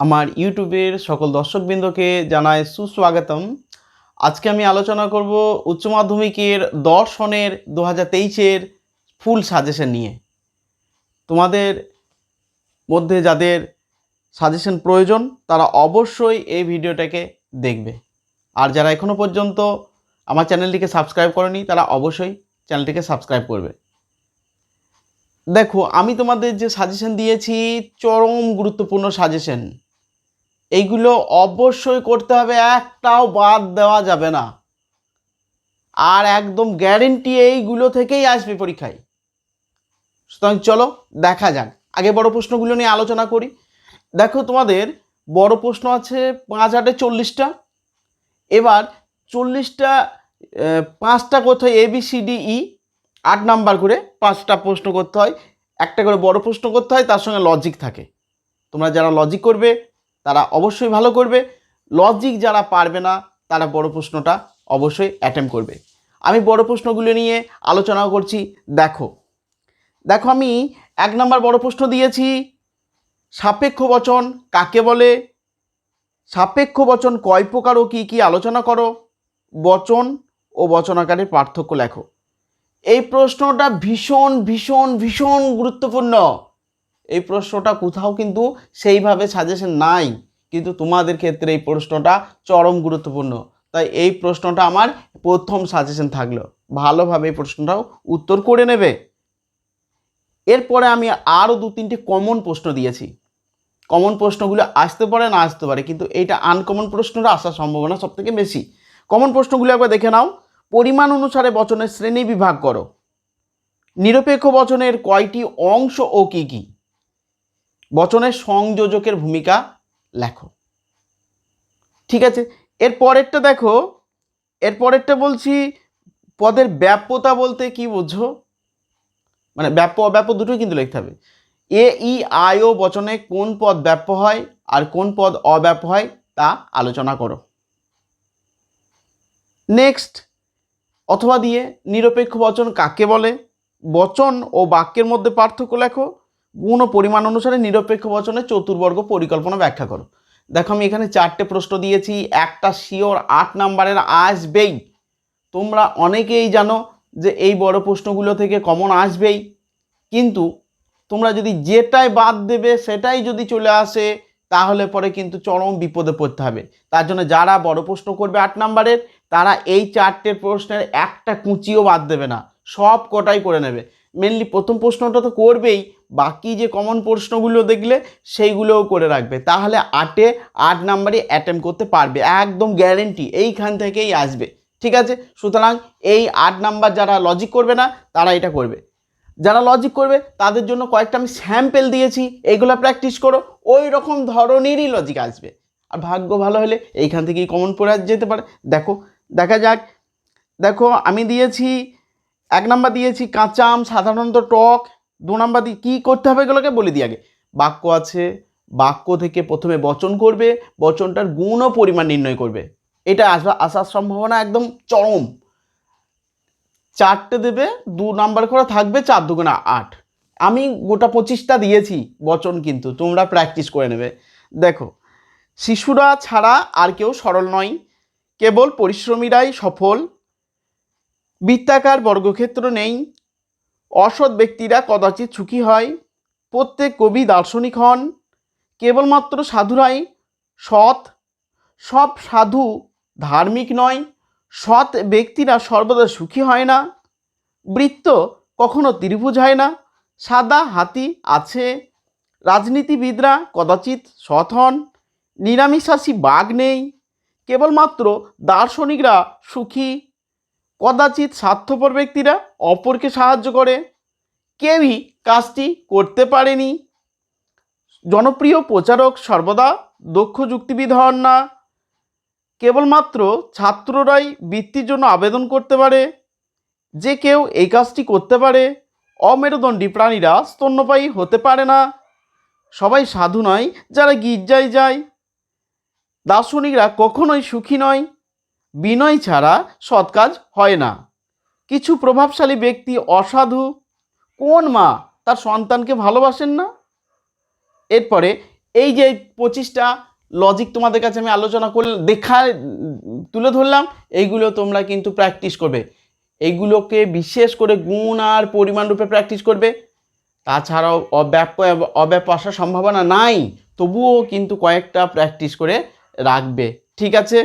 আমার ইউটিউবের সকল দর্শকবৃন্দকে জানায় সুস্বাগতম। আজকে আমি আলোচনা করব উচ্চ মাধ্যমিকের দর্শনের দু হাজার তেইশের ফুল সাজেশন নিয়ে। তোমাদের মধ্যে যাদের সাজেশন প্রয়োজন, তারা অবশ্যই এই ভিডিওটাকে দেখবে। আর যারা এখনও পর্যন্ত আমার চ্যানেলটিকে সাবস্ক্রাইব করেনি, তারা অবশ্যই চ্যানেলটিকে সাবস্ক্রাইব করবে। দেখো, আমি তোমাদের যে সাজেশন দিয়েছি, চরম গুরুত্বপূর্ণ সাজেশন এইগুলো অবশ্যই করতে হবে, একটাও বাদ দেওয়া যাবে না। আর একদম গ্যারেন্টি এইগুলো থেকেই আসবে পরীক্ষায়। সুতরাং চলো দেখা যাক। আগে বড় প্রশ্নগুলো নিয়ে আলোচনা করি। দেখো তোমাদের বড় প্রশ্ন আছে পাঁচ আটে চল্লিশটা। এবার চল্লিশটা পাঁচটা করতে হয় A B C D E আট নাম্বার করে পাঁচটা প্রশ্ন করতে হয়। একটা করে বড় প্রশ্ন করতে হয়, তার সঙ্গে লজিক থাকে। তোমরা যারা লজিক করবে তারা অবশ্যই ভালো করবে। লজিক যারা পারবে না, তারা বড় প্রশ্নটা অবশ্যই অ্যাটেম্প করবে। আমি বড় প্রশ্নগুলো নিয়ে আলোচনা করছি, দেখো। দেখো আমি এক নম্বর বড় প্রশ্ন দিয়েছি, সাপেক্ষ বচন কাকে বলে? সাপেক্ষ বচন কয় প্রকার ও কী কী আলোচনা করো? বচন ও বচনাকারের পার্থক্য লেখো। এই প্রশ্নটা ভীষণ ভীষণ ভীষণ গুরুত্বপূর্ণ। এই প্রশ্নটা কোথাও কিন্তু সেইভাবে সাজেশন নাই। কিন্তু তোমাদের ক্ষেত্রে এই প্রশ্নটা চরম গুরুত্বপূর্ণ। তাই এই প্রশ্নটা আমার প্রথম সাজেশন থাকল। ভালোভাবে এই প্রশ্নটাও উত্তর করে নেবে। এরপরে আমি আরও দু তিনটে কমন প্রশ্ন দিয়েছি। কমন প্রশ্নগুলো আসতে পারে, না আসতে পারে, কিন্তু এইটা আনকমন প্রশ্নটা আসার সম্ভাবনা সবথেকে বেশি। কমন প্রশ্নগুলো একবার দেখে নাও। পরিমাণ অনুসারে বচনের শ্রেণি বিভাগ করো। নিরপেক্ষ বচনের কয়টি অংশ ও কী কী? বচনের সংযোজকের ভূমিকা লেখো। ঠিক আছে? এর পরেরটা দেখো, এর পরেরটা বলছি, পদের ব্যাপ্যতা বলতে কি বোঝো? মানে ব্যাপ্য, অব্যাপ্য দুটোই কিন্তু লিখতে হবে। এ, ই আয় ও বচনে কোন পদ ব্যাপ্য হয় আর কোন পদ অব্যাপ্য হয় তা আলোচনা করো। নেক্সট, অথবা দিয়ে নিরপেক্ষ বচন কাকে বলে? বচন ও বাক্যের মধ্যে পার্থক্য লেখো। গুণ পরিমাণ অনুসারে নিরপেক্ষ বচনের চতুর্বর্গ পরিকল্পনা ব্যাখ্যা করো। দেখো আমি এখানে চারটে প্রশ্ন দিয়েছি, একটা শিওর, আট নাম্বারের আসবেই। তোমরা অনেকেই জানো যে এই বড় প্রশ্নগুলো থেকে কমন আসবেই। কিন্তু তোমরা যদি যেটাই বাদ দেবে, সেটাই যদি চলে আসে, তাহলে পরে কিন্তু চরম বিপদে পড়তে হবে। তার জন্য যারা বড় প্রশ্ন করবে আট নাম্বারের, তারা এই চারটে প্রশ্নের একটা কুচিও বাদ দেবে না। সব কটাই করে নেবে। মেনলি প্রথম প্রশ্নটা তো করবেই, বাকি যে কমন প্রশ্নগুলো দেখলে সেইগুলোও করে রাখবে। তাহলে আটে আট নাম্বারই অ্যাটেম্প করতে পারবে, একদম গ্যারেন্টি এইখান থেকেই আসবে, ঠিক আছে? সুতরাং এই আট নাম্বার যারা লজিক করবে না, তারা এটা করবে। যারা লজিক করবে, তাদের জন্য কয়েকটা আমি স্যাম্পেল দিয়েছি এইগুলো প্র্যাকটিস করো ওই রকম ধরনেরই লজিক আসবে। আর ভাগ্য ভালো হলে এইখান থেকেই কমন পড়ে যেতে পারে। দেখো, দেখা যাক। দেখো, আমি দিয়েছি এক নাম্বার দিয়েছি কাঁচা আম, সাধারণত টক। দু নাম্বার দিয়ে কী করতে হবে এগুলোকে বলে দিই আগে। বাক্য আছে, বাক্য থেকে প্রথমে বচন করবে, বচনটার গুণ ও পরিমাণ নির্ণয় করবে। এটা আসা, আসার সম্ভাবনা একদম চরম। চারটে দেবে, দু নাম্বার করে থাকবে চার দুগুণা আট। আমি গোটা পঁচিশটা দিয়েছি বচন কিন্তু, তোমরা প্র্যাকটিস করে নেবে। দেখো, শিশুরা ছাড়া আর কেউ সরল নয়। কেবল পরিশ্রমীরাই সফল। বৃত্তাকার বর্গক্ষেত্র নেই। অসৎ ব্যক্তিরা কদাচিৎ সুখী হয়। প্রত্যেক কবি দার্শনিক হন। কেবলমাত্র সাধুরাই সৎ। সব সাধু ধার্মিক নয়। সৎ ব্যক্তিরা সর্বদা সুখী হয় না। বৃত্ত কখনো ত্রিভুজ হয় না। সাদা হাতি আছে। রাজনীতিবিদরা কদাচিৎ সৎ হন। নিরামিষাসী বাঘ নেই। কেবলমাত্র দার্শনিকরা সুখী। কদাচিৎ স্বার্থপর ব্যক্তিরা অপরকে সাহায্য করে। কেউই কাজটি করতে পারেনি। জনপ্রিয় প্রচারক সর্বদা দক্ষ যুক্তিবিদ হন না। কেবলমাত্র ছাত্ররাই বৃত্তির জন্য আবেদন করতে পারে। যে কেউ এই কাজটি করতে পারে, অমেরুদণ্ডী প্রাণীরা স্তন্যপায়ী হতে পারে না। সবাই সাধু নয়, যারা গির্জায় যায়। দার্শনিকরা কখনোই সুখী নয়। বিনয় ছাড়া সৎ কাজ হয় না। কিছু প্রভাবশালী ব্যক্তি অসাধু, কোন মা তার সন্তানকে ভালোবাসেন না? এরপরে এই যে পঁচিশটা লজিক তোমাদের কাছে আমি আলোচনা করলে দেখা, তুলে ধরলাম, এইগুলো তোমরা কিন্তু প্র্যাকটিস করবে। এইগুলোকে বিশেষ করে গুণ আর পরিমাণ রূপে প্র্যাকটিস করবে। তাছাড়াও অব্যাপ অব্যাপ আসার সম্ভাবনা নাই, তবুও কিন্তু কয়েকটা প্র্যাকটিস করে রাখবে। ঠিক আছে?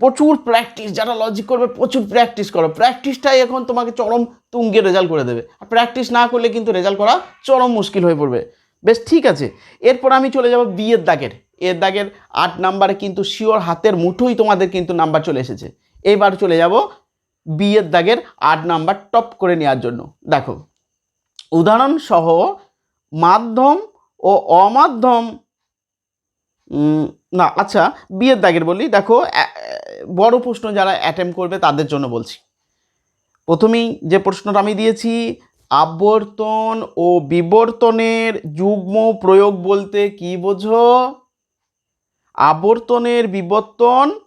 প্রচুর প্র্যাকটিস যারা লজিক করবে, প্রচুর প্র্যাকটিস করো। প্র্যাকটিসটাই এখন তোমাকে চরম তুঙ্গে রেজাল্ট করে দেবে। আর প্র্যাকটিস না করলে কিন্তু রেজাল্ট করা চরম মুশকিল হয়ে পড়বে। বেশ, ঠিক আছে। এরপর আমি চলে যাব বিয়ের দাগের। এর দাগের আট নাম্বারে কিন্তু শিওর হাতের মুঠোই তোমাদের কিন্তু নাম্বার চলে এসেছে। এবার চলে যাব বিয়ের দাগের আট নাম্বার টপ করে নেওয়ার জন্য। দেখো, উদাহরণসহ মাধ্যম ও অমাধ্যম না আচ্ছা বিয়ের দাগের বলি, দেখো বড় প্রশ্ন যারা অ্যাটেম্প করবে তাদের জন্য বলছি। প্রথমেই যে প্রশ্নটা আমি দিয়েছি, আবর্তন ও বিবর্তনের যুগ্ম প্রয়োগ বলতে কি বোঝো? আবর্তনের বিবর্তন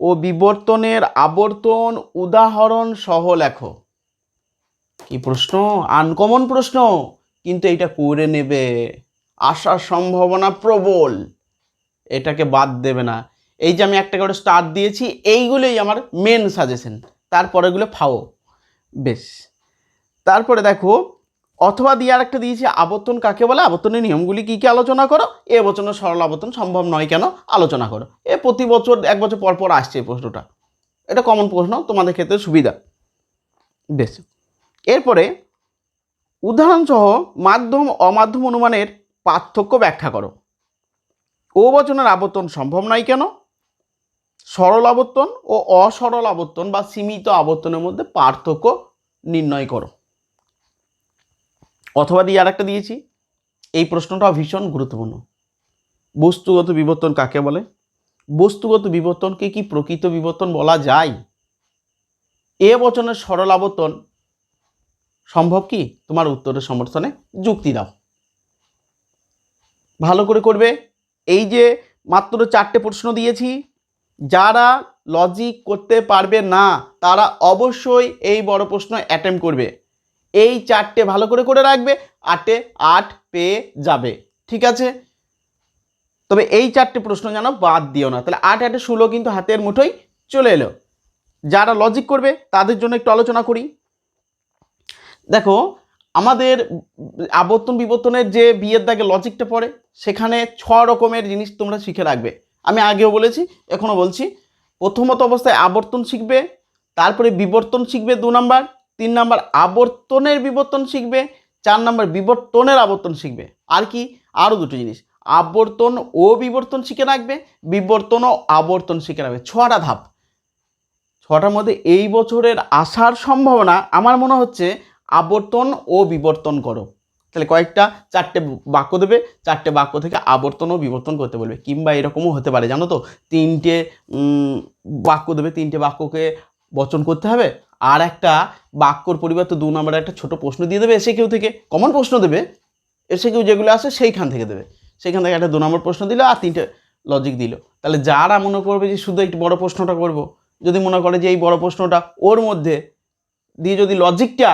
ও বিবর্তনের আবর্তন উদাহরণ সহ লেখো। কি প্রশ্ন? আনকমন প্রশ্ন, কিন্তু এটা করে নেবে। আসার সম্ভাবনা প্রবল। এটাকে বাদ দেবে না। এই যে আমি একটা করে স্টার দিয়েছি, এইগুলোই আমার মেন সাজেশন তারপরেগুলো ফাও। বেশ। তারপরে দেখো, অথবা দিয়ে আর একটা দিয়েছি, আবর্তন কাকে বলে? আবর্তনের নিয়মগুলি কী কী আলোচনা করো? এ বছরের সরল আবর্তন সম্ভব নয় কেন? আলোচনা করো। এ প্রতি বছর, এক বছর পর পর আসছে এই প্রশ্নটা। এটা কমন প্রশ্ন, তোমাদের ক্ষেত্রে সুবিধা। বেশ। এরপরে, উদাহরণসহ মাধ্যম, অমাধ্যম অনুমানের পার্থক্য ব্যাখ্যা করো। ও বচনের আবর্তন সম্ভব নয় কেন? সরল আবর্তন ও অসরল আবর্তন বা সীমিত আবর্তনের মধ্যে পার্থক্য নির্ণয় করো। অথবা দিয়ে আর একটা দিয়েছি। এই প্রশ্নটা ভীষণ গুরুত্বপূর্ণ। বস্তুগত বিবর্তন কাকে বলে? বস্তুগত বিবর্তনকে কি প্রকৃত বিবর্তন বলা যায়? এ বচনের সরল আবর্তন সম্ভব কি? তোমার উত্তরের সমর্থনে যুক্তি দাও। ভালো করে করবে। এই যে মাত্র চারটে প্রশ্ন দিয়েছি যারা লজিক করতে পারবে না, তারা অবশ্যই এই বড় প্রশ্ন অ্যাটেম্প করবে। এই চারটে ভালো করে করে রাখবে, আটে আট পেয়ে যাবে। ঠিক আছে? তবে এই চারটে প্রশ্ন যেন বাদ দিও না। তাহলে আট, আটে ষোলো কিন্তু হাতের মুঠোই চলে এলো। যারা লজিক করবে, তাদের জন্য একটু আলোচনা করি। দেখো, আমাদের আবর্তন বিবর্তনের যে বিয়ের দাগে লজিকটা পড়ে, সেখানে ছ রকমের জিনিস তোমরা শিখে রাখবে। আমি আগেও বলেছি, এখনও বলছি। প্রথমত অবস্থায় আবর্তন শিখবে, তারপরে বিবর্তন শিখবে দু নাম্বার, তিন নাম্বার আবর্তনের বিবর্তন শিখবে, চার নাম্বার বিবর্তনের আবর্তন শিখবে। আর কি? আরও দুটো জিনিস। আবর্তন ও বিবর্তন শিখে রাখবে, বিবর্তন ও আবর্তন শিখে রাখবে। ছটা ধাপ। ছটার মধ্যে এই বছরের আসার সম্ভাবনা, আমার মনে হচ্ছে আবর্তন ও বিবর্তন করো। তাহলে কয়েকটা, চারটে বাক্য দেবে, চারটে বাক্য থেকে আবর্তন ও বিবর্তন করতে বলবে। কিংবা এরকমও হতে পারে, জানো তো? তিনটে বাক্য দেবে, তিনটে বাক্যকে বচন করতে হবে। আর একটা বাক্যর পরিবর্তে দু নম্বরে একটা ছোট প্রশ্ন দিয়ে দেবে এসে কেউ থেকে। কমন প্রশ্ন দেবে, এসে কেউ যেগুলো আসে সেইখান থেকে দেবে। সেইখান থেকে একটা দু নম্বর প্রশ্ন দিল আর তিনটে লজিক দিল। তাহলে যারা মনে করবে যে শুধু একটু বড় প্রশ্নটা করব, যদি মনে করে যে এই বড় প্রশ্নটা ওর মধ্যে, দিয়ে যদি লজিকটা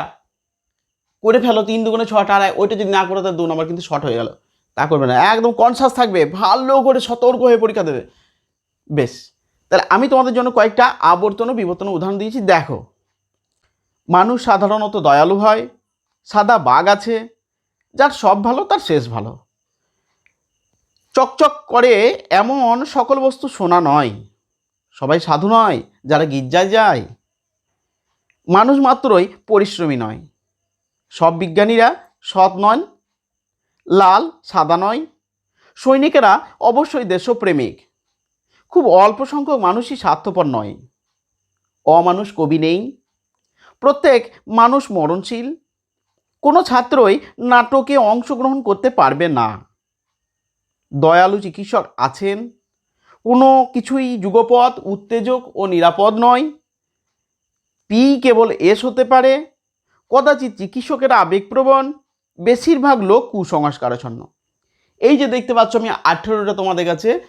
করে ফেলো, তিন দুগুণে ছটা আর ওইটা যদি না করে তার দু নম্বর কিন্তু শর্ট হয়ে গেল। তা করবে না, একদম কনসাস থাকবে, ভালো করে সতর্ক হয়ে পরীক্ষা দেবে। বেশ, তাহলে আমি তোমাদের জন্য কয়েকটা আবর্তন ও বিবর্তন উদাহরণ দিয়েছি। দেখো, মানুষ সাধারণত দয়ালু হয়, সাদা বাঘ আছে, যার সব ভালো, তার শেষ ভালো। চকচক করে এমন সকল বস্তু সোনা নয়, সবাই সাধু নয়, যারা গির্জায় যায়। মানুষ মাত্রই পরিশ্রমী নয়। সব বিজ্ঞানীরা সৎ নন, লাল, সাদা নয়। সৈনিকেরা অবশ্যই দেশপ্রেমিক। খুব অল্প সংখ্যক মানুষই স্বার্থপর নয়। অমানুষ কবি নেই। প্রত্যেক মানুষ মরণশীল। কোনো ছাত্রই নাটকে অংশগ্রহণ করতে পারবে না। দয়ালু চিকিৎসক আছেন। কোনো কিছুই যুগপথ উত্তেজক ও নিরাপদ নয়। পি কেবল এস হতে পারে। কদাচিৎ চিকিৎসকেরা আবেগপ্রবণ, বেশিরভাগ লোক কুসংস্কারাচ্ছন্ন। এই যে দেখতে পাচ্ছ আমি আঠেরোটা তোমাদের কাছে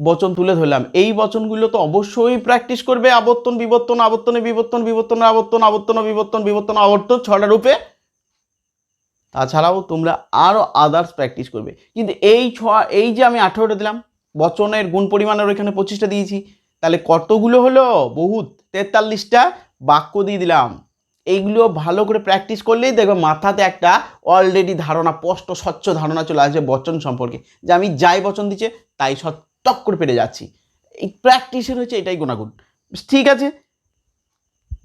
বচন তুলে ধরলাম। এই বচনগুলো তো অবশ্যই প্র্যাকটিস করবে আবর্তন, বিবর্তন, আবর্তনে বিবর্তন বিবর্তন আবর্তন আবর্তন বিবর্তন বিবর্তন আবর্তন ছটা রূপে। তাছাড়াও তোমরা আরও আদার্স প্র্যাকটিস করবে। কিন্তু এই ছ, এই যে আমি আঠেরোটা দিলাম, বচনের গুণ পরিমাণের ওইখানে পঁচিশটা দিয়েছি। তাহলে কতগুলো হলো? বহুত। তেতাল্লিশটা বাক্য দিয়ে দিলাম। এইগুলো ভালো করে প্র্যাকটিস করলেই দেখবে মাথাতে একটা অলরেডি ধারণা, স্পষ্ট, স্বচ্ছ ধারণা চলে আসবে বচন সম্পর্কে। যে আমি যাই বচন দিচ্ছে, তাই সত্যক করে পেরে যাচ্ছি। এই প্র্যাকটিসের হচ্ছে এটাই গুণাগুণ। ঠিক আছে?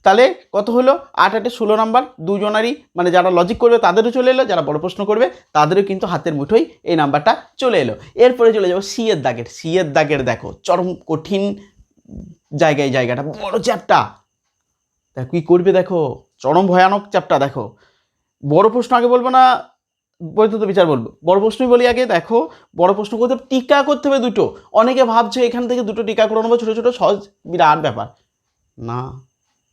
তাহলে কত হলো? আট আটে ষোলো নাম্বার। দুজনারই মানে যারা লজিক করবে, তাদেরও চলে এলো। যারা বড় প্রশ্ন করবে, তাদেরও কিন্তু হাতের মুঠোই এই নাম্বারটা চলে এলো। এরপরে চলে যাব সি এর দাগের। সি এর দাগের দেখো, চরম কঠিন জায়গায় জায়গাটা, বড় চ্যাপটা। তা কী করবে দেখো? চরম ভয়ানক চ্যাপটা দেখো। বড় প্রশ্ন আগে বলব না বৈধতা বিচার বলব। বড় প্রশ্নই বলি আগে, দেখো, বড় প্রশ্ন করতে টিকা করতে হবে দুটো। অনেকে ভাবছে এখান থেকে দুটো টিকা করে নেব ছোটো ছোটো, সহজ, বিরাট ব্যাপার। না,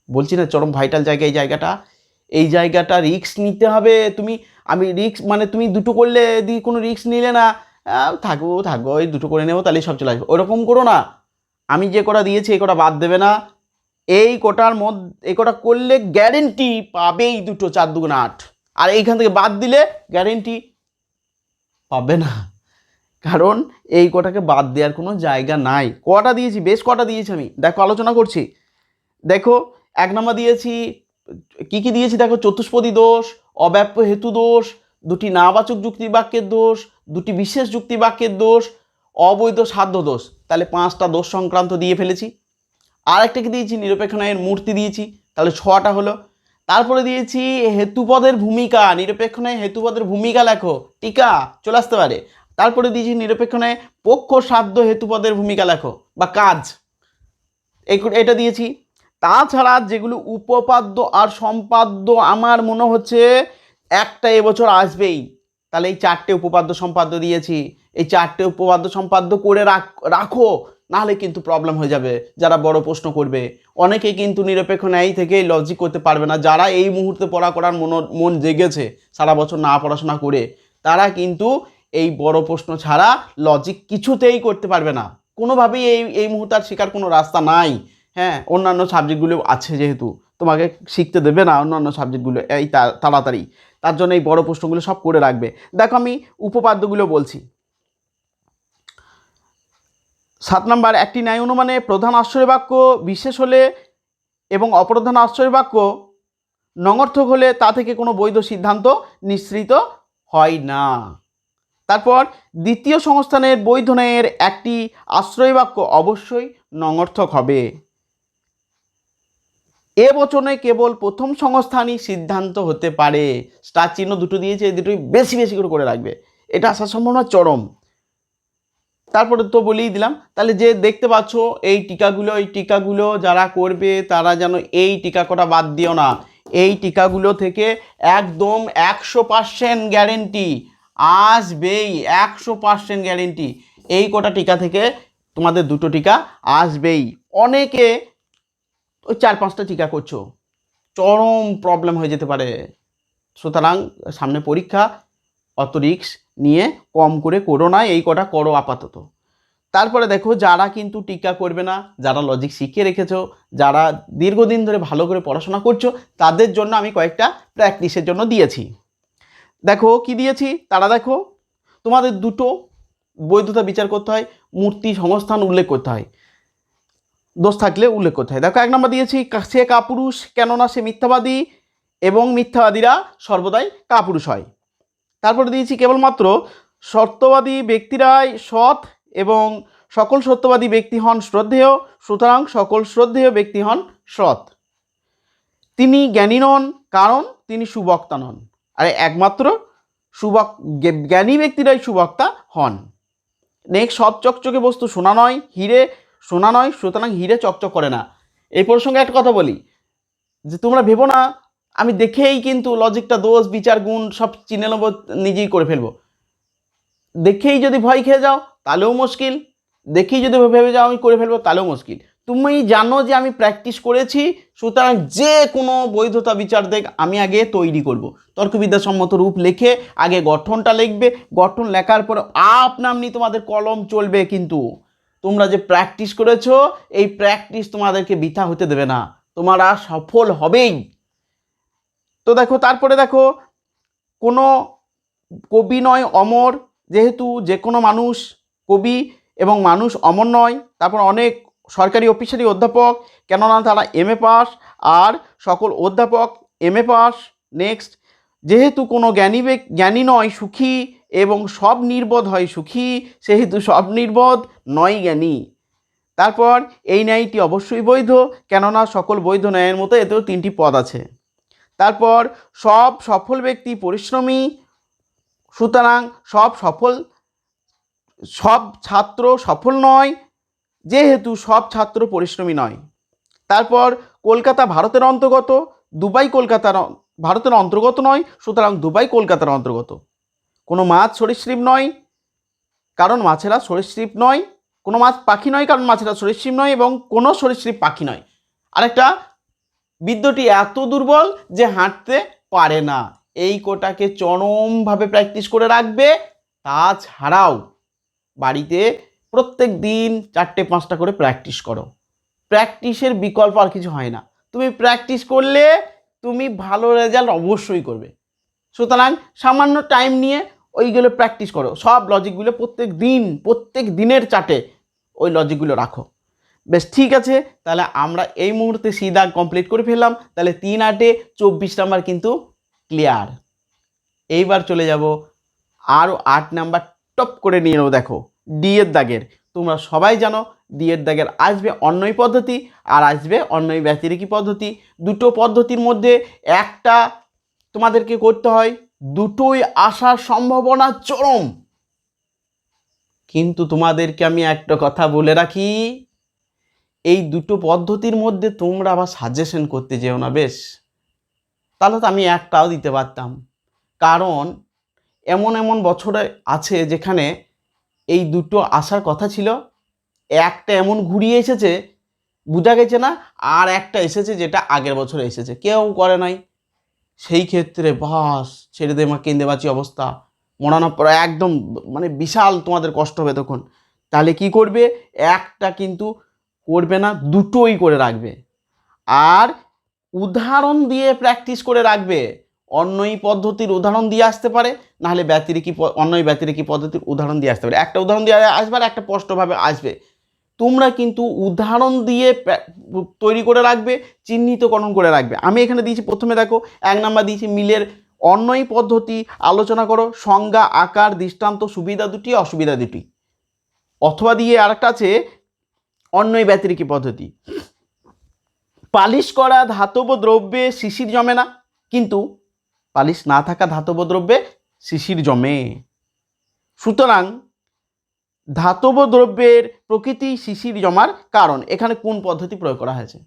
বলছি না চরম ভাইটাল জায়গা, এই জায়গাটা। এই জায়গাটা রিক্স নিতে হবে। তুমি, আমি রিক্স মানে তুমি দুটো করলে দি, কোনো রিক্স নিলে না। থাকব থাকব, এই দুটো করে নেব, তাহলেই সব চলে আসবে। ওরকম করো না। আমি যে কটা দিয়েছি এ কটা বাদ দেবে না। এই কোটার মধ্যে এই কোটা করলে গ্যারেন্টি পাবেই দুটো চার দুগুণ আট। আর এইখান থেকে বাদ দিলে গ্যারেন্টি পাবে না। কারণ এই কোটাকে বাদ দেওয়ার কোনো জায়গা নাই। কটা দিয়েছি? বেশ কটা দিয়েছি আমি। দেখো, আলোচনা করছি। দেখো, এক নম্বর দিয়েছি, কি কি দিয়েছি? দেখো, চতুষ্পদী দোষ, অব্যাপ্য হেতু দোষ, দুটি নাবাচক যুক্তি বাক্যের দোষ, দুটি বিশেষ যুক্তি বাক্যের দোষ, অবৈধ সাধ্য দোষ। তাহলে পাঁচটা দোষ সংক্রান্ত দিয়ে ফেলেছি। আর একটা কি দিয়েছি নিরপেক্ষ ন্যায়ের মূর্তি দিয়েছি, তাহলে ছটা হলো। তারপরে দিয়েছি হেতুপদের ভূমিকা নিরপেক্ষ ন্যায় হেতুপদের ভূমিকা লেখো, টিকা, চলে আসতে পারে। তারপরে দিয়েছি নিরপেক্ষ ন্যায় পক্ষ সাধ্য হেতুপদের ভূমিকা লেখো, বা কাজ। এটা দিয়েছি। তাছাড়া যেগুলো উপপাদ্য আর সম্পাদ্য, আমার মনে হচ্ছে একটা এবছর আসবেই। তাহলে এই চারটে উপপাদ্য সম্পাদ্য দিয়েছি। এই চারটে উপপাদ্য সম্পাদ্য করে রাখো। নাহলে কিন্তু প্রবলেম হয়ে যাবে, যারা বড় প্রশ্ন করবে। অনেকে কিন্তু নিরপেক্ষ ন্যায় থেকে লজিক করতে পারবে না। যারা এই মুহূর্তে পড়া করার মন মন জেগেছে, সারা বছর না পড়াশোনা করে, তারা কিন্তু এই বড় প্রশ্ন ছাড়া লজিক কিছুতেই করতে পারবে না। কোনোভাবেই এই এই মুহূর্তে আর শেখার কোনো রাস্তা নাই। হ্যাঁ অন্যান্য সাবজেক্টগুলো আছে যেহেতু। তোমাকে শিখতে দেবে না অন্যান্য সাবজেক্টগুলো এই তাড়াতাড়ি। তার জন্য এই বড় প্রশ্নগুলো সব করে রাখবে। দেখো আমি উপপাদ্যগুলো বলছি। সাত নাম্বার, একটি ন্যায় অনুমানে প্রধান আশ্রয় বাক্য বিশেষ হলে এবং অপ্রধান আশ্রয় বাক্য নঙর্থক হলে তা থেকে কোনো বৈধ সিদ্ধান্ত নিঃসৃত হয় না। তারপর, দ্বিতীয় সংস্থানের বৈধ ন্যায়ের একটি আশ্রয় বাক্য অবশ্যই নঙর্থক হবে। এ বচনে কেবল প্রথম সংস্থানই সিদ্ধান্ত হতে পারে। স্টার চিহ্ন দুটো দিয়েছে দুটোই বেশি বেশি করে করে রাখবে। এটা আসার সম্ভাবনা চরম। তারপরে তো বলেই দিলাম। তাহলে যে দেখতে পাচ্ছ, এই টিকাগুলো এই টিকাগুলো যারা করবে, তারা যেন এই টিকা কটা বাদ দিও না। এই টিকাগুলো থেকে একদম একশো পার্সেন্ট গ্যারেন্টি আসবেই, একশো পার্সেন্ট গ্যারেন্টি এই কটা টিকা থেকে তোমাদের দুটো টিকা আসবেই। অনেকে ওই চার পাঁচটা টিকা করছ, চরম প্রবলেম হয়ে যেতে পারে। সুতরাং সামনে পরীক্ষা অত রিক্স নিয়ে কম করে করো না, এই কটা করো আপাতত। তারপরে দেখো, যারা কিন্তু টিকা করবে না, যারা লজিক শিখে রেখেছো, যারা দীর্ঘদিন ধরে ভালো করে পড়াশোনা করছ, তাদের জন্য আমি কয়েকটা প্র্যাকটিসের জন্য দিয়েছি। দেখো, কি দিয়েছি? তারা দেখো, তোমাদের দুটো বৈধতা বিচার করতে হয়, মূর্তি সংস্থান উল্লেখ করতে হয়। দোষ থাকলে উল্লেখ করতে হয়। দেখো, এক নম্বর দিয়েছি সে কাপুরুষ, কেননা সে মিথ্যাবাদী এবং মিথ্যাবাদীরা সর্বদাই কাপুরুষ হয়। তারপরে দিয়েছি কেবলমাত্র সত্যবাদী ব্যক্তিরাই সৎ এবং সকল সত্যবাদী ব্যক্তি হন শ্রদ্ধেয়, সুতরাং সকল শ্রদ্ধেয় ব্যক্তি হন সৎ। তিনি জ্ঞানী নন, কারণ তিনি সুবক্তা নন। আর একমাত্র সুবক জ্ঞানী ব্যক্তিরাই সুবক্তা হন। নেক্সট সৎ চকচকে বস্তু সোনা নয়, হিরে সোনা নয়, সুতরাং হিরে চকচক করে না। এই প্রসঙ্গে একটা কথা বলি, যে তোমরা ভেবো না আমি দেখেই কিন্তু লজিকটা দোষ, বিচার, গুণ সব চিনে নেব, নিজেই করে ফেলব। দেখেই যদি ভয় খেয়ে যাও, তাহলেও মুশকিল। দেখেই যদি ভেবে যাও আমি করে ফেলব, তাহলেও মুশকিল। তুমি জানো যে আমি প্র্যাকটিস করেছি, সুতরাং যে কোনো বৈধতা, বিচার দেখ, আমি আগে তৈরি করব। তর্কবিদ্যাসম্মত রূপ লিখে, আগে গঠনটা লিখবে। গঠন লেখার পরে আপনামনি তোমাদের কলম চলবে কিন্তু। তোমরা যে প্র্যাকটিস করেছ, এই প্র্যাকটিস তোমাদেরকে বৃথা হতে দেবে না। তোমরা সফল হবেই। তো দেখো, তারপরে দেখো, কোনো কবি নয়, অমর, যেহেতু যে কোনো মানুষ কবি এবং মানুষ অমর নয়, তারপর অনেক সরকারি অফিসারি অধ্যাপক, কেননা তারা এম এ পাস আর সকল অধ্যাপক এম এ পাস নেক্সট। যেহেতু কোনো জ্ঞানী জ্ঞানী নয়, সুখী এবং সব নির্বোধ হয় সুখী, সেহেতু সব নির্বোধ নয় জ্ঞানী। তারপর এই ন্যায়টি অবশ্যই বৈধ, কেননা সকল বৈধ ন্যায়ের মতো এতেও তিনটি পদ আছে। তারপর সব সফল ব্যক্তি পরিশ্রমী, সুতরাং সব সফল, সব ছাত্র সফল নয়, যেহেতু সব ছাত্র পরিশ্রমী নয়। তারপর কলকাতা ভারতের অন্তর্গত, দুবাই কলকাতার ভারতের অন্তর্গত নয়, সুতরাং দুবাই কলকাতার অন্তর্গত। কোনো মাছ সরীসৃপ নয়, কারণ মাছেরা সরীসৃপ নয়, কোনো মাছ পাখি নয়, কারণ মাছেরা সরীসৃপ নয়, এবং কোনো সরীসৃপ পাখি নয়। আরেকটা বিদ্যুটি এত দুর্বল যে হাঁটতে পারে না। এই কোটাকে চরমভাবে প্র্যাকটিস করে রাখবে। তাছাড়াও বাড়িতে প্রত্যেক দিন চারটে, পাঁচটা করে প্র্যাকটিস করো। প্র্যাকটিসের বিকল্প আর কিছু হয় না। তুমি প্র্যাকটিস করলে তুমি ভালো রেজাল্ট অবশ্যই করবে। সুতরাং সামান্য টাইম নিয়ে ওইগুলো প্র্যাকটিস করো। সব লজিকগুলো প্রত্যেক দিন, প্রত্যেক দিনের চাটে ওই লজিকগুলো রাখো। বেশ, ঠিক আছে। তাহলে আমরা এই মুহূর্তে সি দাগ কমপ্লিট করে ফেললাম। তাহলে তিন আটে চব্বিশ নাম্বার কিন্তু ক্লিয়ার এইবার চলে যাব, আরও আট নাম্বার টপ করে নিয়ে নেব, দেখো ডি এর দাগের। তোমরা সবাই জানো ডি এর দাগের আসবে অন্যই পদ্ধতি আর আসবে অন্যই ব্যতিরেকি পদ্ধতি। দুটো পদ্ধতির মধ্যে একটা তোমাদেরকে করতে হয়, দুটোই আসার সম্ভাবনা চরম। কিন্তু তোমাদেরকে আমি একটা কথা বলে রাখি এই দুটো পদ্ধতির মধ্যে তোমরা আবার সাজেশন করতে যেও না, বেশ? তাহলে তো আমি একটাও দিতে পারতাম। কারণ এমন এমন বছরে আছে যেখানে এই দুটো আসার কথা ছিল, একটা এমন ঘুরিয়ে এসেছে, বোঝা গেছে না, আর একটা এসেছে যেটা আগের বছরে এসেছে, কেউ করে নাই। সেই ক্ষেত্রে বাস, ছেড়ে দে মা বাঁচি অবস্থা মরানোর পর একদম মানে বিশাল তোমাদের কষ্ট হবে তখন। তাহলে কি করবে? একটা কিন্তু করবে না, দুটোই করে রাখবে। আর উদাহরণ দিয়ে প্র্যাকটিস করে রাখবে। অন্যই পদ্ধতির উদাহরণ দিয়ে আসতে পারে, নাহলে ব্যতিরেকি অন্যই ব্যতিরেকি পদ্ধতির উদাহরণ দিয়ে আসতে পারে। একটা উদাহরণ দিয়ে আসবে আর একটা স্পষ্টভাবে আসবে। তোমরা কিন্তু উদাহরণ দিয়ে তৈরি করে রাখবে চিহ্নিতকরণ করে রাখবে। আমি এখানে দিয়েছি, প্রথমে দেখো, এক নাম্বার দিয়েছি, মিলের অন্যই পদ্ধতি, আলোচনা করো, সংজ্ঞা, আকার, দৃষ্টান্ত, সুবিধা দুটি, অসুবিধা দুটি। অথবা দিয়ে আরেকটা আছে অন্যই ব্যতিরেকি পদ্ধতি। পালিশ করা ধাতব দ্রব্যে শিশির জমে না, কিন্তু পালিশ না থাকা ধাতব দ্রব্যে শিশির জমে। সুতরাং ধাতব দ্রব্যের প্রকৃতি শিশির জমার কারণ, এখানে কোন পদ্ধতি প্রয়োগ করা হয়েছে?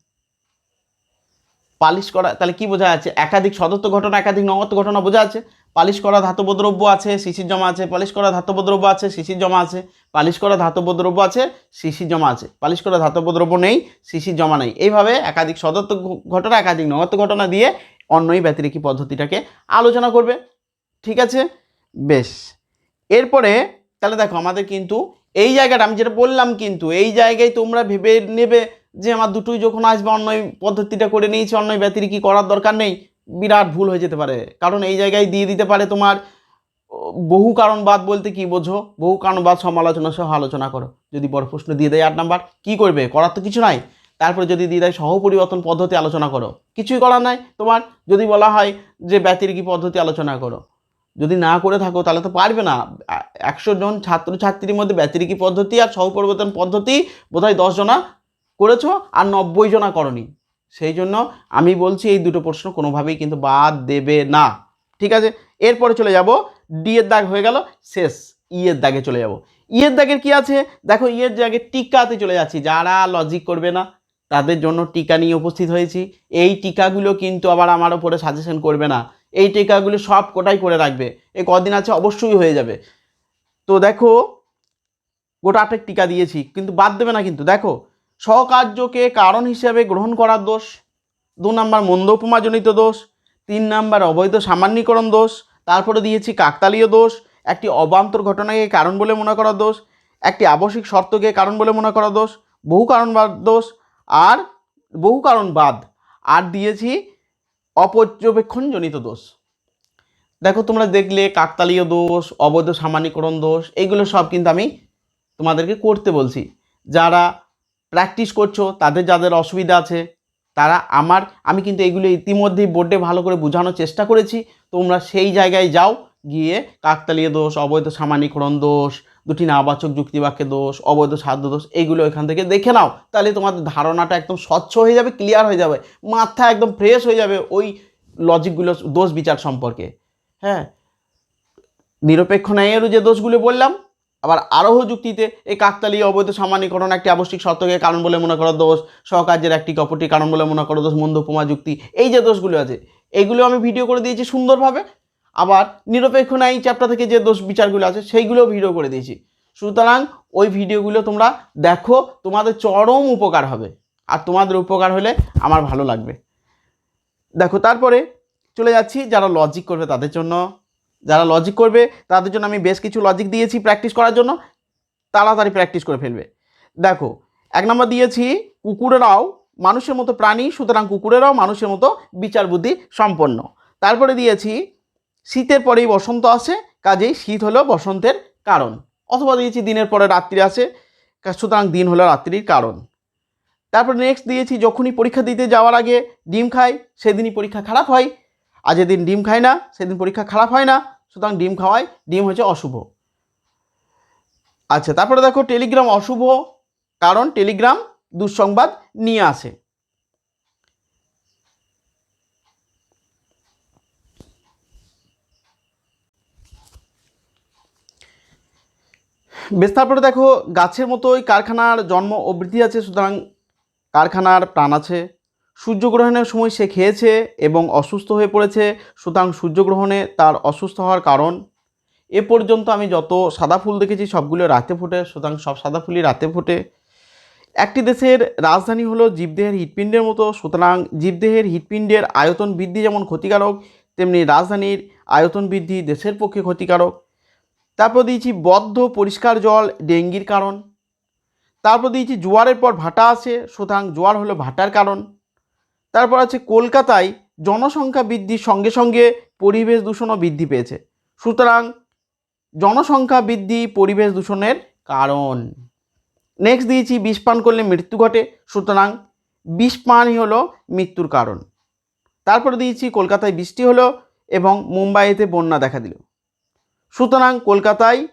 পালিশ করা, তাহলে কি বোঝা যাচ্ছে? একাধিক সদত্ব ঘটনা, একাধিক নগত্ব ঘটনা বোঝা আছে পালিশ করা ধাতব দ্রব্য আছে, শিশির জমা আছে, পালিশ করা ধাতব দ্রব্য আছে, শিশির জমা আছে, পালিশ করা ধাতব দ্রব্য আছে, শিশির জমা আছে। পালিশ করা ধাতব দ্রব্য নেই, শিশির জমা নেই। এইভাবে একাধিক সদত্ব ঘটনা, একাধিক নগত্ব ঘটনা দিয়ে অন্যই ব্যতিরেকি পদ্ধতিটাকে আলোচনা করবে। ঠিক আছে? বেশ। এরপরে, তাহলে দেখো, আমাদের কিন্তু এই জায়গাটা, আমি যেটা বললাম কিন্তু, এই জায়গায় তোমরা ভেবে নেবে যে আমার দুটোই যখন আসবে অন্যই পদ্ধতিটা করে নিয়েছি অন্যই ব্যতিরেকি করার দরকার নেই। বিরাট ভুল হয়ে যেতে পারে। কারণ এই জায়গায় দিয়ে দিতে পারে তোমার, বহু কারণবাদ বলতে কি বোঝো? বহু কারণবাদ সমালোচনা সহ আলোচনা করো। যদি বড় প্রশ্ন দিয়ে দেয় আট নাম্বার, কি করবে? করার তো কিছু নাই। তারপরে যদি দিয়ে দেয় সহ পরিবর্তন পদ্ধতি আলোচনা করো। কিছুই করার নাই। তোমার যদি বলা হয় যে ব্যতিরেকি পদ্ধতি আলোচনা করো। যদি না করে থাকো তাহলে তো পারবে না। একশো জন ছাত্রছাত্রীর মধ্যে ব্যতিরেকি পদ্ধতি আর সহ পরিবর্তন পদ্ধতি বোধহয় দশ জনা করেছ আর নব্বই জনা করনি। সেই জন্য আমি বলছি এই দুটো প্রশ্ন কোনোভাবেই কিন্তু বাদ দেবে না। ঠিক আছে? এরপরে চলে যাব। ডি এর দাগ হয়ে গেল, শেষ। ই এর দাগে চলে যাব। ই এর দাগের কি আছে? দেখো ই এর দাগে টিকাতে চলে যাচ্ছি। যারা লজিক করবে না, তাদের জন্য টিকা নিয়ে উপস্থিত হয়েছি। এই টিকাগুলো কিন্তু আবার আমার উপরে সাজেশন করবে না। এই টিকাগুলো সব কোটাই করে রাখবে। এই কদিন আছে, অবশ্যই হয়ে যাবে। তো দেখো, গোটা আটেক টিকা দিয়েছি, কিন্তু বাদ দেবে না কিন্তু। দেখো স্বকার্যকে কারণ হিসেবে গ্রহণ করার দোষ, দু নম্বর মন্দ উপমাজনিত দোষ, তিন নাম্বার অবৈধ সামান্যীকরণ দোষ, তারপরে দিয়েছি কাকতালীয় দোষ, একটি অবান্তর ঘটনাকে কারণ বলে মনে করা দোষ, একটি আবশ্যিক শর্তকে কারণ বলে মনে করা দোষ, বহু কারণবাদ দোষ আর বহু কারণ বাদ আর দিয়েছি অপর্যবেক্ষণজনিত দোষ। দেখো তোমরা দেখলে কাকতালীয় দোষ, অবৈধ সামান্যীকরণ দোষ এইগুলো সব কিন্তু আমি তোমাদেরকে করতে বলছি। যারা প্র্যাকটিস করছ, তাদের যাদের অসুবিধা আছে, তারা আমার, আমি কিন্তু এগুলো ইতিমধ্যেই বোর্ডে ভালো করে বোঝানোর চেষ্টা করেছি। তোমরা সেই জায়গায় যাও, গিয়ে কাকতালীয় দোষ, অবৈধ সামান্যীকরণ দোষ, দুটি নাবাচক যুক্তিবাক্যে দোষ, অবৈধ সাধ্য দোষ, এগুলো এখান থেকে দেখে নাও। তাহলে তোমাদের ধারণাটা একদম স্বচ্ছ হয়ে যাবে ক্লিয়ার হয়ে যাবে, মাথা একদম ফ্রেশ হয়ে যাবে ওই লজিকগুলো দোষ বিচার সম্পর্কে। হ্যাঁ নিরপেক্ষ ন্যায়েরও যে দোষগুলো বললাম আবার আরোহ যুক্তিতে এই কাকতালি অবৈধ সামান্যীকরণ একটি আবশ্যিক শর্তকে কারণ বলে মনে করা দোষ, সহকার্যের একটি অপরটি কারণ বলে মনে করা দোষ, মন্দ উপমা যুক্তি, এই যে দোষগুলো আছে এইগুলো আমি ভিডিও করে দিয়েছি সুন্দরভাবে। আবার নিরপেক্ষ ন্যায় চ্যাপ্টার থেকে যে দোষ বিচারগুলো আছে, সেইগুলোও ভিডিও করে দিয়েছি। সুতরাং ওই ভিডিওগুলো তোমরা দেখো, তোমাদের চরম উপকার হবে। আর তোমাদের উপকার হলে আমার ভালো লাগবে। দেখো, তারপরে চলে যাচ্ছি যারা লজিক করবে তাদের জন্য। যারা লজিক করবে, তাদের জন্য আমি বেশ কিছু লজিক দিয়েছি প্র্যাকটিস করার জন্য। তাড়াতাড়ি প্র্যাকটিস করে ফেলবে। দেখো, এক নম্বর দিয়েছি, কুকুরেরাও মানুষের মতো প্রাণী, সুতরাং কুকুরেরাও মানুষের মতো বিচার বুদ্ধি সম্পন্ন। তারপরে দিয়েছি, শীতের পরেই বসন্ত আসে, কাজেই শীত হলো বসন্তের কারণ। অথবা দিয়েছি, দিনের পরে রাত্রি আসে, সুতরাং দিন হলো রাত্রির কারণ। তারপর নেক্সট দিয়েছি, যখনই পরীক্ষা দিতে যাওয়ার আগে ডিম খাই, সেদিনই পরীক্ষা খারাপ হয়। আর যেদিন ডিম খায় না, সেদিন পরীক্ষা খারাপ হয় না। সুতরাং ডিম খাওয়ায় ডিম হচ্ছে অশুভ। আচ্ছা তারপরে দেখো টেলিগ্রাম অশুভ, কারণ টেলিগ্রাম দুঃসংবাদ নিয়ে আসে। বেশ, তারপরে দেখো গাছের মতোই কারখানার জন্ম ও বৃদ্ধি আছে, সুতরাং কারখানার প্রাণ আছে। সূর্যগ্রহণের সময় সে খেয়েছে এবং অসুস্থ হয়ে পড়েছে, সুতরাং সূর্যগ্রহণে তার অসুস্থ হওয়ার কারণ। এ পর্যন্ত আমি যত সাদা ফুল দেখেছি সবগুলো রাতে ফোটে, সুতরাং সব সাদা ফুলই রাতে ফোটে। একটি দেশের রাজধানী হলো জীবদেহের হৃৎপিণ্ডের মতো, সুতরাং জীবদেহের হৃৎপিণ্ডের আয়তন বৃদ্ধি যেমন ক্ষতিকারক, তেমনি রাজধানীর আয়তন বৃদ্ধি দেশের পক্ষে ক্ষতিকারক। তারপর দিয়েছি বদ্ধ পরিষ্কার জল, ডেঙ্গির কারণ। তারপর দিয়েছি জোয়ারের পর ভাটা আসে সুতরাং জোয়ার হলো ভাটার কারণ। তারপর আছে কলকাতায় জনসংখ্যা বৃদ্ধির সঙ্গে সঙ্গে পরিবেশ দূষণও বৃদ্ধি পেয়েছে। সুতরাং জনসংখ্যা বৃদ্ধি পরিবেশ দূষণের কারণ। নেক্সট দিয়েছি, বিষ পান করলে মৃত্যু ঘটে, সুতরাং বিষ পানই হলো মৃত্যুর কারণ। তারপরে দিয়েছি, কলকাতায় বৃষ্টি হলো এবং মুম্বাইতে বন্যা দেখা দিল। সুতরাং কলকাতায়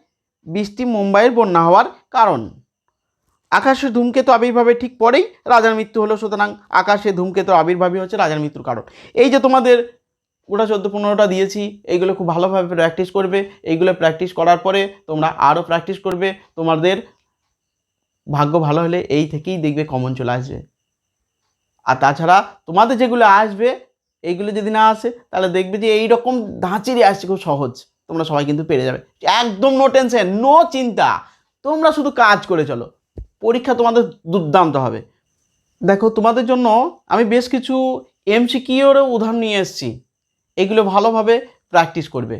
বৃষ্টি মুম্বাইয়ের বন্যা হওয়ার কারণ। আকাশে ধূমকেতু আবির্ভাবের ঠিক পরেই রাজার মৃত্যু হলো। সুতরাং আকাশে ধূমকেতু আবির্ভাবই হচ্ছে রাজার মৃত্যুর কারণ। এই যে তোমাদের ওটা চোদ্দ পনেরোটা দিয়েছি, এইগুলো খুব ভালোভাবে প্র্যাকটিস করবে। এইগুলো প্র্যাকটিস করার পরে তোমরা আরও প্র্যাকটিস করবে। তোমাদের ভাগ্য ভালো হলে এই থেকেই দেখবে কমন চলে আসবে। আর তাছাড়া তোমাদের যেগুলো আসবে, এইগুলো যদি না আসে, তাহলে দেখবে যে এই রকম ধাঁচেরই আসছে খুব সহজ। তোমরা সবাই কিন্তু পেরে যাবে। একদম নো টেনশন নো চিন্তা। তোমরা শুধু কাজ করে চলো। পরীক্ষা তোমাদের দুর্দান্ত হবে। দেখো, তোমাদের জন্য আমি বেশ কিছু এমসিকিউরও উদাহরণ নিয়ে এসেছি। এগুলো ভালোভাবে প্র্যাকটিস করবে।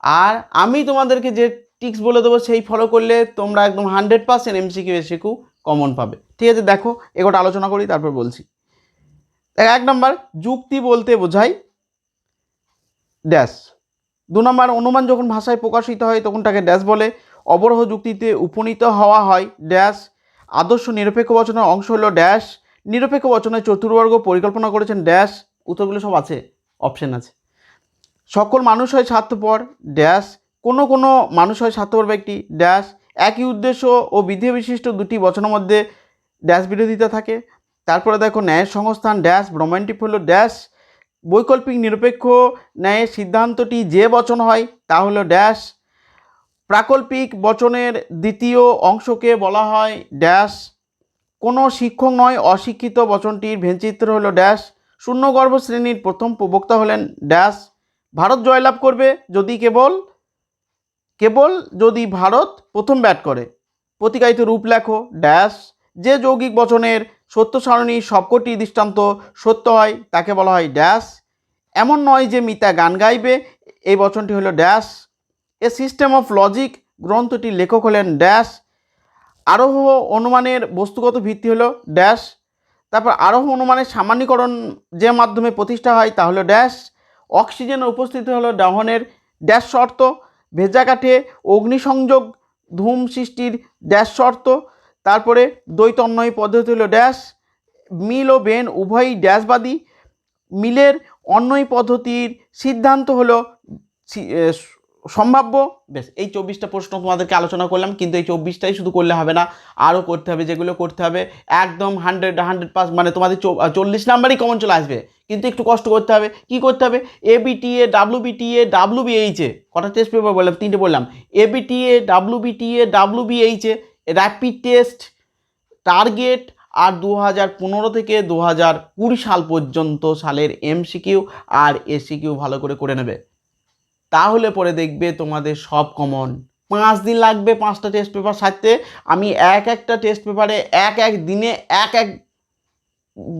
আর আমি তোমাদেরকে যে টিক্স বলে দেবো, সেই ফলো করলে তোমরা একদম hundred percent MCQ SCQ common পাবে। ঠিক আছে, দেখো, এগোটা আলোচনা করি, তারপর বলছি। এক নম্বর, যুক্তি বলতে বোঝাই ড্যাশ দু নম্বর, অনুমান যখন ভাষায় প্রকাশিত হয়, তখন তাকে ড্যাশ বলে। অবরোহ যুক্তিতে উপনীত হওয়া হয় ড্যাশ আদর্শ নিরপেক্ষ বচনের অংশ হলো ড্যাশ নিরপেক্ষ বচনের চতুর্বর্গ পরিকল্পনা করেছেন ড্যাশ উত্তরগুলো সব আছে অপশন আছে। সকল মানুষ হয় স্বার্থপর ড্যাশ কোনো কোনো মানুষ হয় স্বার্থপর ব্যক্তি ড্যাশ একই উদ্দেশ্য ও বিধি বিশিষ্ট দুটি বচনের মধ্যে ড্যাশ বিরোধিতা থাকে। তারপরে দেখো ন্যায়ের সংস্থান ড্যাশ ব্রহ্মান্ডিক হলো ড্যাশ বৈকল্পিক নিরপেক্ষ ন্যায়ের সিদ্ধান্তটি যে বচন হয় তা হলো ড্যাশ প্রাকল্পিক বচনের দ্বিতীয় অংশকে বলা হয় ড্যাশ। কোনো শিক্ষক নয়, অশিক্ষিত বচনটির ভেঞ্চিত্র হলো ড্যাশ। শূন্যগর্ভ শ্রেণির প্রথম প্রবক্তা হলেন ড্যাশ। ভারত জয়লাভ করবে যদি কেবল কেবল যদি ভারত প্রথম ব্যাট করে। প্রতিকায়িত রূপ লেখো, ড্যাশ। যে যৌগিক বচনের সত্য সারণী সবকটি দৃষ্টান্ত সত্য হয়, তাকে বলা হয় ড্যাশ। এমন নয় যে মিতা গান গাইবে, এই বচনটি হলো dash. A system of logic গ্রন্থটির লেখক হলেন ড্যাশ আরোহ অনুমানের বস্তুগত ভিত্তি হলো ড্যাশ তারপর আরোহ অনুমানের সামান্যীকরণ যে মাধ্যমে প্রতিষ্ঠা হয় তা হলো ড্যাশ অক্সিজেনের উপস্থিতি হলো দহনের ড্যাশ শর্ত। ভেজা কাঠে অগ্নিসংযোগ ধূম সৃষ্টির ড্যাশ শর্ত। তারপরে দ্বৈতন্ময় পদ্ধতি হলো ড্যাশ মিল ও বেন উভয়ই ড্যাশবাদী মিলের অন্যয় পদ্ধতির সিদ্ধান্ত হলো সম্ভাব্য? বেশ, এই চব্বিশটা প্রশ্ন তোমাদেরকে আলোচনা করলাম, কিন্তু এই চব্বিশটাই শুধু করলে হবে না, আরও করতে হবে, যেগুলো করতে হবে, একদম হান্ড্রেড হান্ড্রেড পাস মানে তোমাদের চল্লিশ নাম্বারই কমন চলে আসবে, কিন্তু একটু কষ্ট করতে হবে, কি করতে হবে? এবিটিএ ডাব্লুবিটিএ ডাব্লুবিএইচে কটা টেস্ট পেপার বললাম? তিনটে বললাম এবিটিএ ডাব্লুবিটিএ ডাব্লুবিএইচে র্যাপিড টেস্ট টার্গেট আর দু হাজার পনেরো থেকে দু হাজার কুড়ি সাল পর্যন্ত সালের এমসিকিউ আর এসিকিউ ভালো করে করে নেবে। তাহলে পরে দেখবে তোমাদের সব কমন পাঁচ দিন লাগবে পাঁচটা টেস্ট পেপার সারতে। আমি এক একটা টেস্ট পেপারে এক এক দিনে এক এক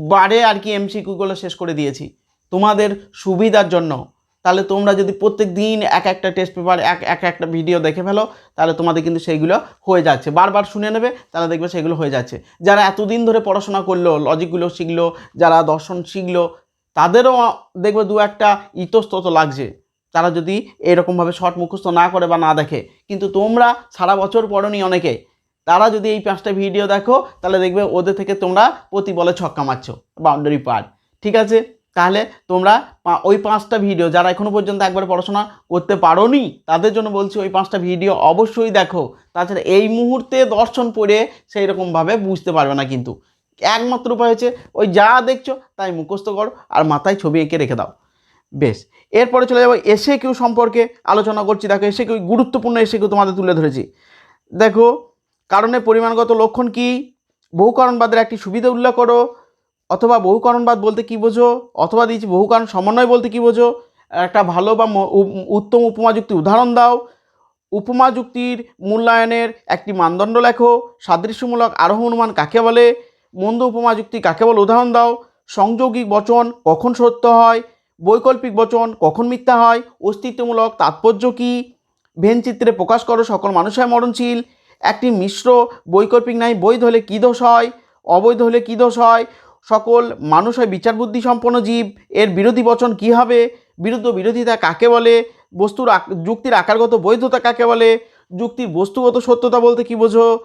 বারে আর কি এমসিকিউগুলো শেষ করে দিয়েছি। তোমাদের সুবিধার জন্য। তাহলে তোমরা যদি প্রত্যেক দিন এক একটা টেস্ট পেপার এক এক একটা ভিডিও দেখে ফেলো, তাহলে তোমাদের কিন্তু সেইগুলো হয়ে যাচ্ছে। বারবার শুনে নেবে, তাহলে দেখবে সেগুলো হয়ে যাচ্ছে। যারা এতদিন ধরে পড়াশোনা করল লজিকগুলো শিখলো, যারা দর্শন শিখলো, তাদেরও দেখবে দু একটা ইতস্তত লাগছে। তারা যদি এরকমভাবে শর্ট মুখস্থ না করে বা না দেখে। কিন্তু তোমরা সারা বছর পড়নি অনেকে। তারা যদি এই পাঁচটা ভিডিও দেখো, তাহলে দেখবে ওদের থেকে তোমরা প্রতি বলে ছক্কা মারছো বাউন্ডারি পার। ঠিক আছে? তাহলে তোমরা ওই পাঁচটা ভিডিও যারা এখনও পর্যন্ত একবার পড়াশোনা করতে পারোনি, তাদের জন্য বলছি ওই পাঁচটা ভিডিও অবশ্যই দেখো। তাছাড়া এই মুহূর্তে দর্শন পড়ে সেই রকমভাবে বুঝতে পারবে না কিন্তু। একমাত্র উপায় হচ্ছে ওই যা দেখছ তাই মুখস্থ করো, আর মাথায় ছবি এঁকে রেখে দাও। বেশ। এরপরে চলে যাব এসে কিউ সম্পর্কে আলোচনা করছি। দেখো এসে কিউ গুরুত্বপূর্ণ এসে কিউ তোমাদের তুলে ধরেছি। দেখো, কারণে পরিমাণগত লক্ষণ কি? বহুকারণবাদের একটি সুবিধা উল্লেখ করো। অথবা বহুকারণবাদ বলতে কি বোঝো? অথবা দিয়েছি বহুকারণ সমন্বয় বলতে কি বোঝো? একটা ভালো বা উত্তম উপমা যুক্তি উদাহরণ দাও। উপমা যুক্তির মূল্যায়নের একটি মানদণ্ড লেখো। সাদৃশ্যমূলক আরোহ অনুমান কাকে বলে? মন্দ উপমা যুক্তি কাকে বলে? উদাহরণ দাও। সংযোগিক বচন কখন সত্য হয়? বৈকল্পিক বচন, কখন মিথ্যা হয়, অস্তিত্বমূলক তাৎপর্য কী? ভেনচিত্রে প্রকাশ করো সকল মানুষ হয় মরণশীল। একটি মিশ্র বৈকল্পিক নাই, বৈধ হলে কী দোষ হয়? অবৈধ হলে কী দোষ হয়? সকল মানুষ হয় বিচার বুদ্ধি সম্পন্ন জীব, এর বিরোধী বচন কী হবে? বিরুদ্ধ বিরোধিতা কাকে বলে? বস্তুর যুক্তির আকারগত বৈধতা কাকে বলে? যুক্তির বস্তুগত সত্যতা বলতে কী বোঝো?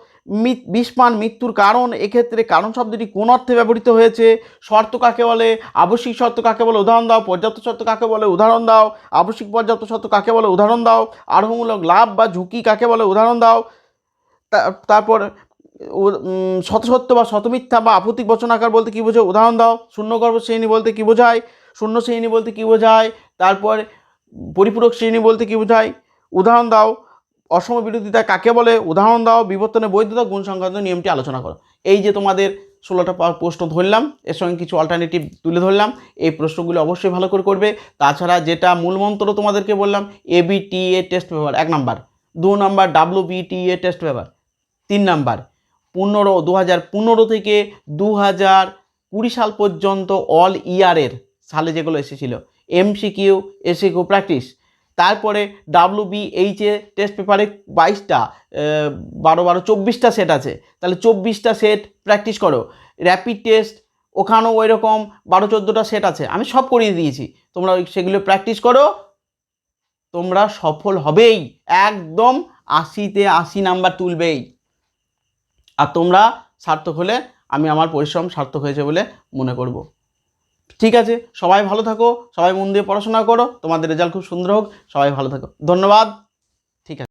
বিষপান, মৃত্যুর কারণ, এক্ষেত্রে কারণ শব্দটি কোন অর্থে ব্যবহৃত হয়েছে? শর্ত কাকে বলে? আবশ্যিক শর্ত কাকে বলে? উদাহরণ দাও। পর্যাপ্ত শর্ত কাকে বলে? উদাহরণ দাও। আবশ্যিক পর্যাপ্ত শর্ত কাকে বলে? উদাহরণ দাও। আরোহমূলক লাভ বা ঝুঁকি কাকে বলে? উদাহরণ দাও। তারপর শতসত্য বা শতমিথ্যা বা আপত্তিক বচন আকার বলতে কী বোঝায়? উদাহরণ দাও। শূন্য শূন্যগর্ভ শ্রেণি বলতে কী বোঝায়? শূন্য শ্রেণি বলতে কী বোঝায়? তারপর, পরিপূরক শ্রেণি বলতে কী বোঝায়? উদাহরণ দাও। অসম বিরোধিতা কাকে বলে? উদাহরণ দাও, বিবর্তনে বৈধতা গুণ সংক্রান্ত নিয়মটি আলোচনা করো। এই যে তোমাদের ষোলোটা প্রশ্ন ধরলাম, এর সঙ্গে কিছু অল্টারনেটিভ তুলে ধরলাম, এই প্রশ্নগুলো অবশ্যই ভালো করে করবে। তাছাড়া যেটা মূল মন্ত্র তোমাদেরকে বললাম এবিটিএ টেস্ট পেপার এক নাম্বার। দু number W A test paper তিন নাম্বার। পনেরো দু হাজার পনেরো থেকে দু হাজার কুড়ি সাল পর্যন্ত অল ইয়ারের সালে যেগুলো এসেছিল এমসিকিউ এসিকিউ প্র্যাকটিস তারপরে ডাব্লিউ বিএইচে টেস্ট পেপারে বাইশটা বারো বারো চব্বিশটা সেট আছে। তাহলে চব্বিশটা সেট প্র্যাকটিস করো। র্যাপিড টেস্ট ওখানেও ওই রকম বারো চোদ্দোটা সেট আছে। আমি সব করিয়ে দিয়েছি। তোমরা সেগুলো প্র্যাকটিস করো। তোমরা সফল হবেই। একদম আশিতে আশি নাম্বার তুলবেই। আর তোমরা সার্থক হলে আমি আমার পরিশ্রম সার্থক হয়েছে বলে মনে করব। ঠিক আছে? সবাই ভালো থাকো, সবাই মন দিয়ে পড়াশোনা করো, তোমাদের রেজাল্ট খুব সুন্দর হোক, সবাই ভালো থাকো। ধন্যবাদ।